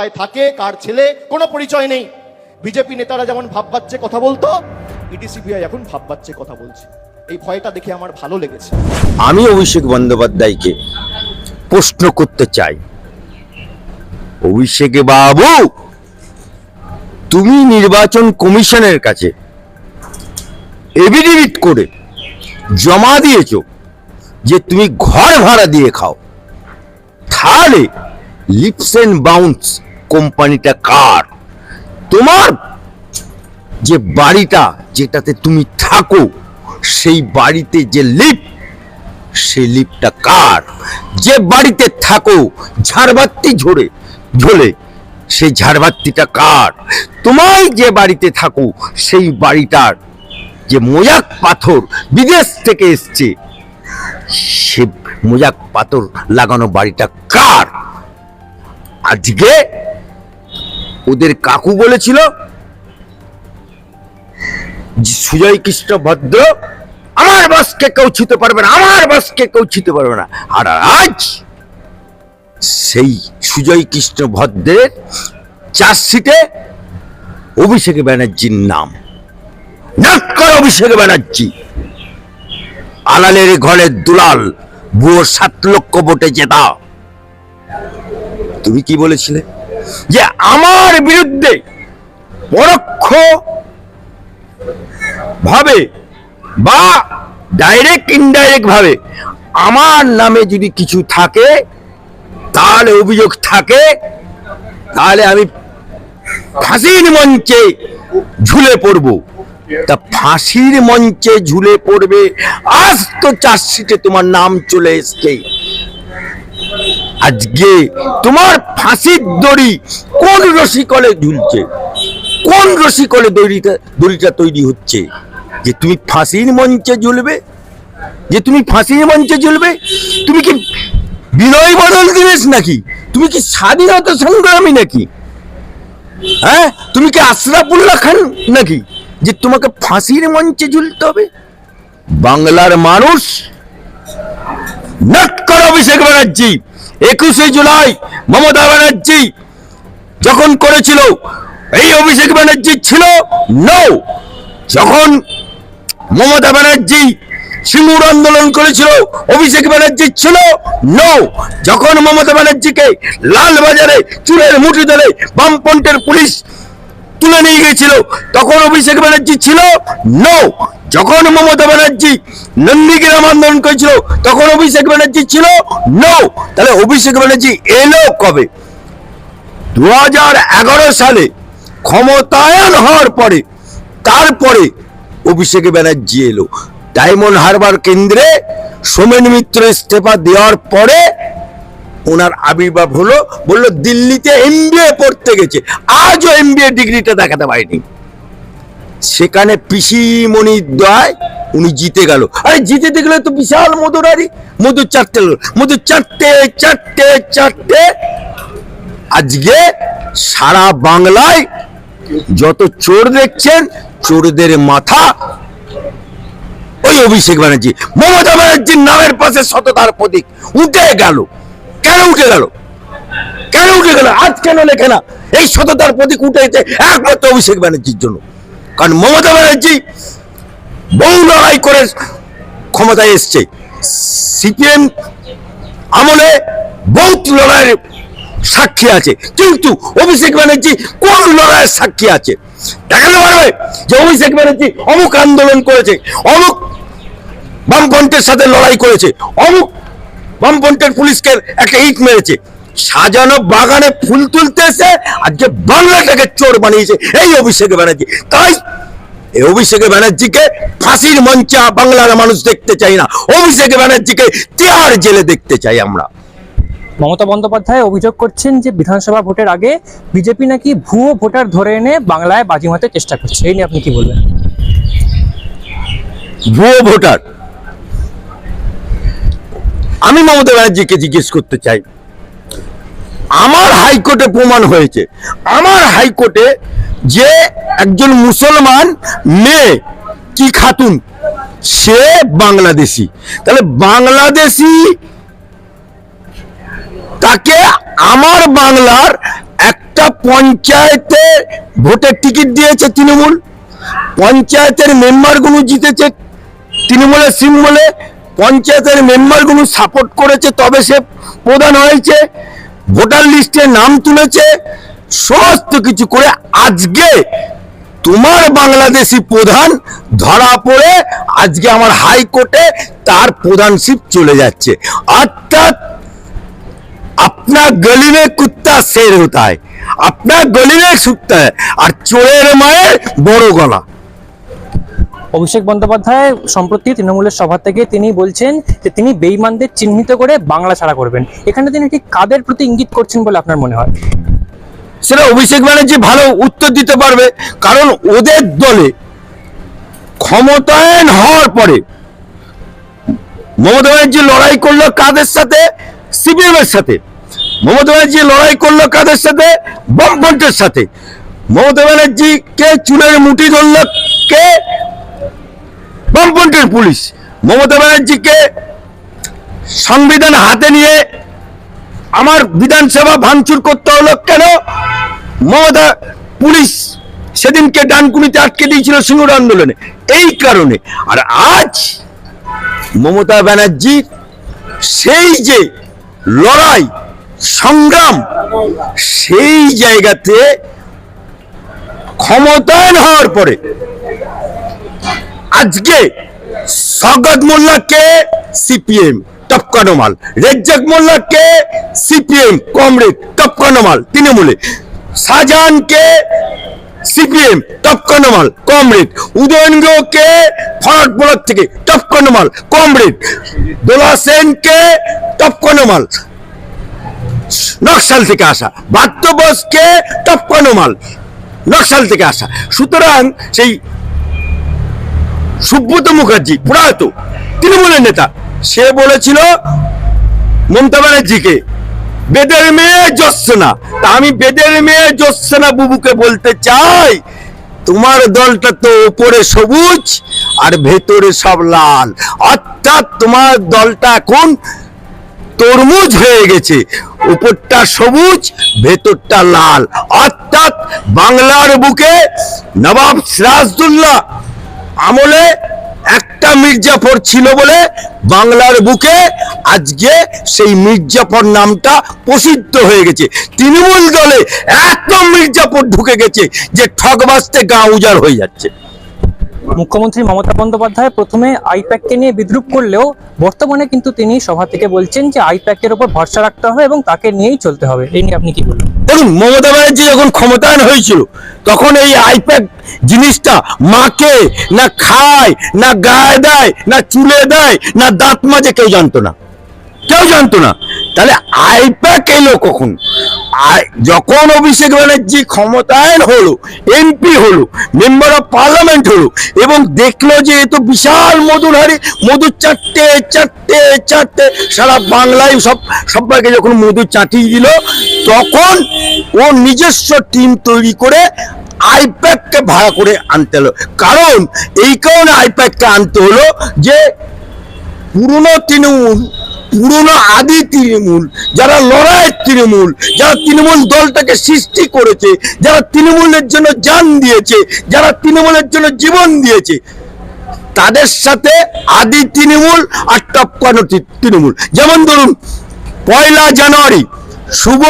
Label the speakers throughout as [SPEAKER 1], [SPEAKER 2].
[SPEAKER 1] কোথায় থাকে, কার ছেলে, কোনো পরিচয় নেই। বিজেপি নেতারা যেমন ভাববাচ্চে কথা বলতো ইডিসিবিআই এখন ভাববাচ্চে কথা বলছে। এই ভয়টা দেখে আমার ভালো লেগেছে।
[SPEAKER 2] আমি অভিষেক বন্দ্যোপাধ্যায়কে প্রশ্ন করতে চাই। অভিষেক বাবু, তুমি নির্বাচন কমিশনের কাছে এভিডেভিট করে জমা দিয়েছ যে তুমি ঘর ভাড়া দিয়ে খাও। তাহলে লিপস এন্ড বাউন্স কোম্পানিটা কার? তোমার যে বাড়িটা যেটাতে তুমি থাকো, সেই বাড়িতে যে লিফট সেই লিফটটা কার? যে বাড়িতে থাকো, ঝাড়বাতি ঝরে, ঝোলে, সেই ঝাড়বাতিটা কার? তোমায় যে বাড়িতে থাকো, সেই বাড়িটার যে মোজাক পাথর বিদেশ থেকে এসছে, সে মোজাক পাথর লাগানো বাড়িটা কার? আজকে ওদের কাকু বলেছিল, সুজয় কৃষ্ণ ভদ্র, আমার বাসকে কেউ ছুতে পারবে না, আমার বাসকে কেউ ছুতে পারবে না। আর আজ সেই সুজয় কৃষ্ণ ভদ্রের চার্জশিটে অভিষেক ব্যানার্জির নাম। নাটকর অভিষেক ব্যানার্জি। আলালের ঘরের দুলাল বুয়ো সাত লক্ষ ভোটে জেতা। তুমি কি বলেছিলে? যে আমার বিরুদ্ধে পরোক্ষ ভাবে বা ডাইরেক্ট ইনডাইরেক্ট ভাবে আমার নামে যদি কিছু থাকে, তাহলে অভিযোগ থাকে, তাহলে আমি ফাঁসির মঞ্চে ঝুলে পড়ব। তা ফাঁসির মঞ্চে ঝুলে পড়বে, আজ তো চার্জশিটে তোমার নাম চলে এসছে। আজকে তোমার ফাঁসির দড়ি কোন রসিকলে ঝুলছে? কোন রসিকলে দড়িটা দড়িটা তৈরি হচ্ছে? যে তুমি ফাঁসির মঞ্চে ঝুলবে? যে তুমি ফাঁসির মঞ্চে ঝুলবে? তুমি কি বিনয় বদল দিনেশ নাকি? তুমি কি স্বাধীনতা সংগ্রামী নাকি? হ্যাঁ? তুমি কি আশরাফুল্লাহ খান নাকি? যে তোমাকে ফাঁসির মঞ্চে ঝুলতে হবে? বাংলার মানুষ নটকর অভিষেক ব্যানার্জি। একুশে জুলাই মমতা ব্যানার্জি যখন করেছিল, এই অভিষেক ব্যানার্জি ছিল নৌ। যখন মমতা ব্যানার্জি সিঙ্গুর আন্দোলন করেছিল, অভিষেক ব্যানার্জি ছিল নৌ। যখন মমতা ব্যানার্জিকে লালবাজারে চুলের মুঠি ধরে বামপন্টের পুলিশ তুলে নিয়ে গেছিল তখন অভিষেক ব্যানার্জি ছিল নো যখন মমতা ব্যানার্জি নন্দীগ্রাম আন্দোলন করেছিল, তখন অভিষেক ব্যানার্জি ছিল নো তাহলে অভিষেক ব্যানার্জি এলো কবে? দু হাজার এগারো সালে ক্ষমতায়ন হওয়ার পরে, তারপরে অভিষেক ব্যানার্জি এলো। ডায়মন্ড হারবার কেন্দ্রে সোমেন মিত্র ইস্তফা দেওয়ার পরে ওনার আবির্ভাব হলো, বলল, দিল্লিতে এমবিএ পড়তে গেছে। আজও এম এমবিএ ডিগ্রিটা দেখাতে পারেনি। সেখানে পিসিমণির দয়, উনি জিতে গেল। আরে জিতে দেখলে তো বিশাল মধুরারি মধুর চারটে। মধুর চারটে চারটে চারটে। আজকে সারা বাংলায় যত চোর দেখছেন, চোরদের মাথা ওই অভিষেক ব্যানার্জি, মমতা ব্যানার্জির নামের পাশে সততার প্রতীক, উঠে গেল। কেন উঠে গেল? কেন উঠে গেল? আজ কেন লেখে না এই সততার প্রতীক উঠে গেছে একমাত্র অভিষেক ব্যানার্জির জন্য। কারণ মমতা ব্যানার্জি বহু লড়াই করে ক্ষমতায় এসছে। সিপিএম আমলে বহুত লড়াইয়ের সাক্ষী আছে। কিন্তু অভিষেক ব্যানার্জি কোন লড়াইয়ের সাক্ষী আছে? দেখাতে পারবে যে অভিষেক ব্যানার্জি অমুক আন্দোলন করেছে, অমুক বামপন্থের সাথে লড়াই করেছে, অমুক বামপন্থের পুলিশকে একটা ইট মেরেছে। সাজানো বাগানে ফুল তুলতে এসে আজকে বাংলাটাকে চোর বানিয়েছে। এই অভিষেক ব্যানার্জি। তাই এই অভিষেক ব্যানার্জিকে ফাঁসির মঞ্চা বাংলার মানুষ দেখতে চাই না। অভিষেক ব্যানার্জিকে তিহার জেলে দেখতে চাই আমরা।
[SPEAKER 3] মমতা বন্দ্যোপাধ্যায় অভিযোগ করছেন যে বিধানসভা ভোটের আগে বিজেপি নাকি ভুয়ো ভোটার ধরে এনে বাংলায় বাজি মারতে চেষ্টা করছে। এই নিয়ে আপনি কি বলবেন?
[SPEAKER 2] ভুয়ো ভোটার। আমি মমতা ব্যানার্জিকে জিজ্ঞেস করতে চাই। আমার হাইকোর্টে প্রমাণ হয়েছে। আমার হাইকোর্টে যে একজন মুসলমান মেয়ে, কি খাতুন? সে বাংলাদেশি। তাহলে বাংলাদেশি তাকে আমার বাংলার একটা পঞ্চায়েতে ভোটের টিকিট দিয়েছে তৃণমূল। পঞ্চায়েতের মেম্বারগুলো জিতেছে। তৃণমূলের সিম্বলে পঞ্চায়েতের মেম্বারগুলো সাপোর্ট করেছে তবে সে প্রধান হয়েছে ভোটার লিস্টে নাম তুলেছে সমস্ত কিছু করে আজকে তোমার বাংলাদেশি প্রধান ধরা পড়ে আজকে আমার হাইকোর্টে তার প্রধানশিপ চলে যাচ্ছে অর্থাৎ अपना गली में कुत्ता शेर होता है अपना गली में सूखता है আর চোরের মায়ের বড় গলা
[SPEAKER 3] অভিষেক বন্দ্যোপাধ্যায় সম্প্রতি তৃণমূলের সভা থেকে তিনি বলছেন যে তিনি বেইমানদের চিহ্নিত করে বাংলা ছাড়া করবেন। এখানে তিনি ঠিক কাদের প্রতি ইঙ্গিত করছেন বলে আপনার মনে হয়?
[SPEAKER 2] সেটা অভিষেক ব্যানার্জি ভালো উত্তর দিতে পারবে, কারণ ওদের দলে ক্ষমতায়ন হওয়ার পরে মমতা ব্যানার্জি লড়াই করল কাদের সাথে? সিপিএম এর সাথে। মমতা ব্যানার্জি লড়াই করল কাদের সাথে? বামফ্রন্টের সাথে। মমতা ব্যানার্জি কে চুলের মুঠি ধরল কে? বামফ্রন্টের পুলিশ। মমতা ব্যানার্জিকে সংবিধান হাতে নিয়ে আমার বিধানসভা ভাঙচুর করতে হলো কেন? মমতা পুলিশ সেদিনকে ডানকুনিতে আটকে দিয়েছিল সিঙ্গুর আন্দোলনে। এই কারণে। আর আজ মমতা ব্যানার্জির সেই যে লড়াই, সংগ্রাম, সেই জায়গাতে ক্ষমতায়ন হওয়ার পরে আজকে স্বগত মোল্লাকে সিপিএম টপকানো মাল রেজ্জাক মোল্লাকে সিপিএম, কমরেড টপকানো মাল তৃণমূলে। শাহজাহানকে সিপিএম টপকানো মাল কমরেড। উদয়নকে ফরাট ব্লক থেকে টপকানো মাল কমরেড। দোলা সেনকে টপকানো মাল নকশাল থেকে আসা। বাদ্য বোসকে টপকানো মাল নকশাল থেকে আসা। সুতরাং সেই সুব্রত মুখার্জি প্রয়াত তৃণমূলের নেতা। সে বলেছিল, মমতা ব্যানার্জিকে, বেদের মেয়ে জোৎসনা তা আমি বেদের মেয়ে জোৎসনা বুবুকে বলতে চাই, তোমার দলটা তো উপরে সবুজ আর ভেতরে সব লাল। অর্থাৎ তোমার দলটা এখন তরমুজ হয়ে গেছে, উপরটা সবুজ, ভেতরটা লাল। অর্থাৎ বাংলার বুকে নবাব সিরাজদুল্লাহ আমলে একটা মির্জাফর ছিল বলে বাংলার বুকে আজকে সেই মির্জাফর নামটা প্রসিদ্ধ হয়ে গেছে। তৃণমূল দলে এত মির্জাফর ঢুকে গেছে যে ঠকবাজতে গা উজাড় হয়ে যাচ্ছে।
[SPEAKER 3] মুখ্যমন্ত্রী মমতা বন্দ্যোপাধ্যায় প্রথমে আইপ্যাককে নিয়ে বিদ্রুপ করলেও বর্তমানে কিন্তু তিনি সভা থেকে বলছেন যে আইপ্যাকের উপর ভরসা রাখতে হবে এবং তাকে নিয়েই চলতে হবে। এই নিয়ে আপনি কি বলবেন?
[SPEAKER 2] দেখুন, মমতা ব্যানার্জি যখন ক্ষমতায়ন হয়েছিল, তখন এই আইপ্যাড জিনিসটা মাকে না খায়, না গায়ে দেয়, না চুলে দেয়, না দাঁত মাঝে কেউ জানতো না। কেউ জানতো না। তাহলে আইপ্যাক এলো কখন? যখন অভিষেক ব্যানার্জি ক্ষমতায়ন হলো এমপি হলো মেম্বার অফ পার্লামেন্ট হলো, এবং দেখল যে এ তো বিশাল মধুর হারে মধুর চারটে চারটে চারটে, সারা বাংলায় সব, সবাইকে যখন মধু চাটিয়ে দিল, তখন ও নিজস্ব টিম তৈরি করে আইপ্যাককে ভাড়া করে আনতে হলো। কারণ, এই কারণে আইপ্যাককে আনতে হলো যে পুরনো তৃণমূল পুরনো আদি তৃণমূল, যারা লড়াইয়ের তৃণমূল, যারা তৃণমূল দলটাকে সৃষ্টি করেছে, যারা তৃণমূলের জন্য যান দিয়েছে, যারা তৃণমূলের জন্য জীবন দিয়েছে, তাদের সাথে আদি তৃণমূল আর টপকানো তৃণমূল। যেমন ধরুন, পয়লা জানুয়ারি, শুভ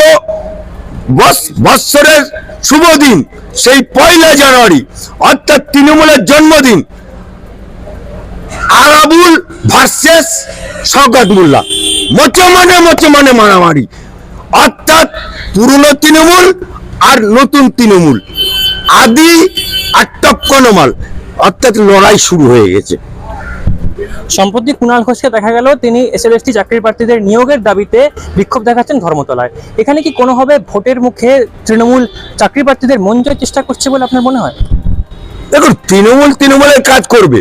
[SPEAKER 2] বৎস- বৎসরের শুভ দিন, সেই পয়লা জানুয়ারি, অর্থাৎ তৃণমূলের জন্মদিন আরাবুল ভার্সেস শওকত মোল্লা। মচে মানে মচে মানে মারামারি। অর্থাৎ পুরনো তৃণমূল আর নতুন তৃণমূল। আদি আর টপকনমাল অর্থাৎ লড়াই শুরু হয়ে গেছে।
[SPEAKER 3] সম্প্রতি কুণাল ঘোষকে দেখা গেল তিনি এস এল এসএলএসটি চাকরির প্রার্থীদের নিয়োগের দাবিতে বিক্ষোভ দেখাচ্ছেন ধর্মতলায়। এখানে কি কোনোভাবে ভোটের মুখে তৃণমূল চাকরি প্রার্থীদের মন জয়ের চেষ্টা করছে বলে আপনার মনে হয়?
[SPEAKER 2] দেখুন তৃণমূল তৃণমূলের কাজ করবে।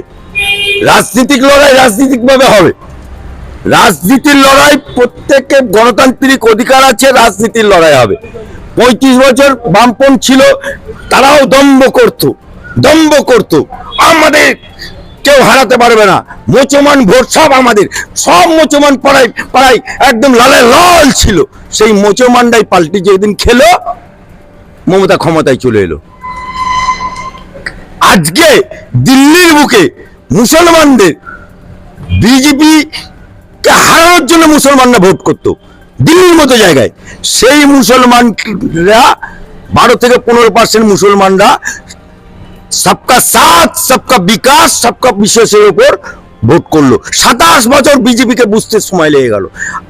[SPEAKER 2] রাজনীতিক লড়াই রাজনীতিক ভাবে হবে। রাজনীতির লড়াই প্রত্যেকের গণতান্ত্রিক অধিকার আছে, রাজনীতির লড়াই হবে। পঁয়ত্রিশ বছর বামপন ছিল, তারাও দম্ভ করত দম্ভ করত। আমাদের কেউ হারাতে পারবে না। মোচমান ভোট সব আমাদের। সব মোচমান পাড়ায় পাড়ায় একদম লালে লাল ছিল। সেই মোচমানটাই পাল্টি যেদিন খেলো, মমতা ক্ষমতায় চলে এলো। আজকে দিল্লির বুকে মুসলমানদের বিজেপি কে হারানোর জন্য মুসলমানরা ভোট করত। দিল্লির মতো জায়গায়। সেই মুসলমানরা, বারো থেকে পনেরো পার্সেন্ট মুসলমানরা সবকা সাথ, সবকা বিকাশ, সবকা বিশ্বাসের উপর ভোট করল। সাতাশ বছর বিজেপিকে বুঝতে সময় লেগে গেল।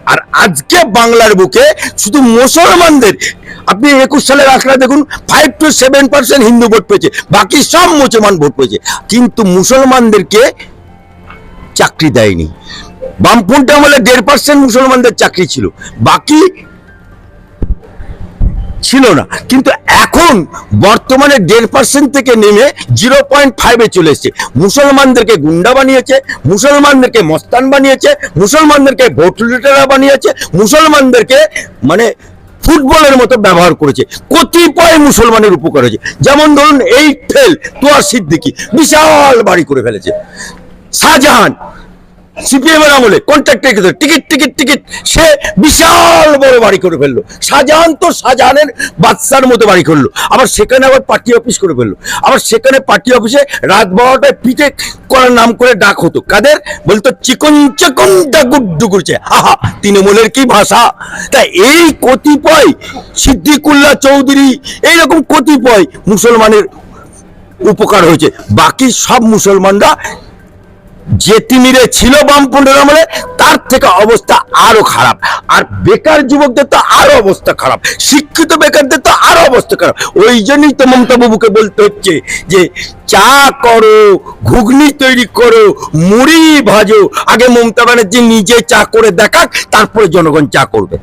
[SPEAKER 2] আর আজকে বাংলার বুকে শুধু মুসলমানদের আপনি একুশ সালের আঁকড়া দেখুন five two seven percent Hindu vote পেয়েছে, বাকি সব মুসলমান ভোট পেয়েছে। কিন্তু মুসলমানদেরকে চাকরি দেয়নি। বামপন্থী আমলে দেড় পার্সেন্ট মুসলমানদের চাকরি ছিল, বাকি ছিল না। কিন্তু এখন বর্তমানে দেড় পার্সেন্ট থেকে নেমে জিরো পয়েন্ট ফাইভে চলে এসছে। মুসলমানদেরকে গুন্ডা বানিয়েছে, মুসলমানদেরকে মস্তান বানিয়েছে, মুসলমানদেরকে ভোট লুটেরা বানিয়েছে, মুসলমানদেরকে মানে ফুটবলের মতো ব্যবহার করেছে, কতিপয় মুসলমানের উপকার হয়েছে। যেমন ধরুন, এই ফেল তোয়ার সিদ্দিকি বিশাল বাড়ি করে ফেলেছে। শাহজাহান সিপিএম এর আমলে কন্ট্রাক্টের ক্ষেত্রে টিকিট টিকিট টিকিট। সে বিশাল বড় বাড়ি করে ফেলল। শাহজাহান তো শাহজাহানের বাদশার মতো বাড়ি করল। আবার সেখানে আবার পার্টি অফিস করে ফেলল। আবার সেখানে পার্টি অফিসে রাত বারোটায় পিঠে করার নাম করে ডাক হতো। কাদের? বলতো, চিকন চিকন গুড্ডু করছে। আহা তৃণমূলের কি ভাষা? তা এই কতিপয় সিদ্দিকুল্লাহ চৌধুরী এইরকম কতিপয় মুসলমানের উপকার হয়েছে। বাকি সব মুসলমানরা যে তিমিরে ছিল বামপন্থের আমলে, তার থেকে অবস্থা আরও খারাপ। আর বেকার যুবকদের তো আরও অবস্থা খারাপ। শিক্ষিত বেকারদের তো আরও অবস্থা খারাপ। ওই জন্যই তো মমতা বাবুকে বলতে হচ্ছে যে, চা করো, ঘুগনি তৈরি করো, মুড়ি ভাজো। আগে মমতা ব্যানার্জি নিজে চা করে দেখাক, তারপরে জনগণ চা করবে।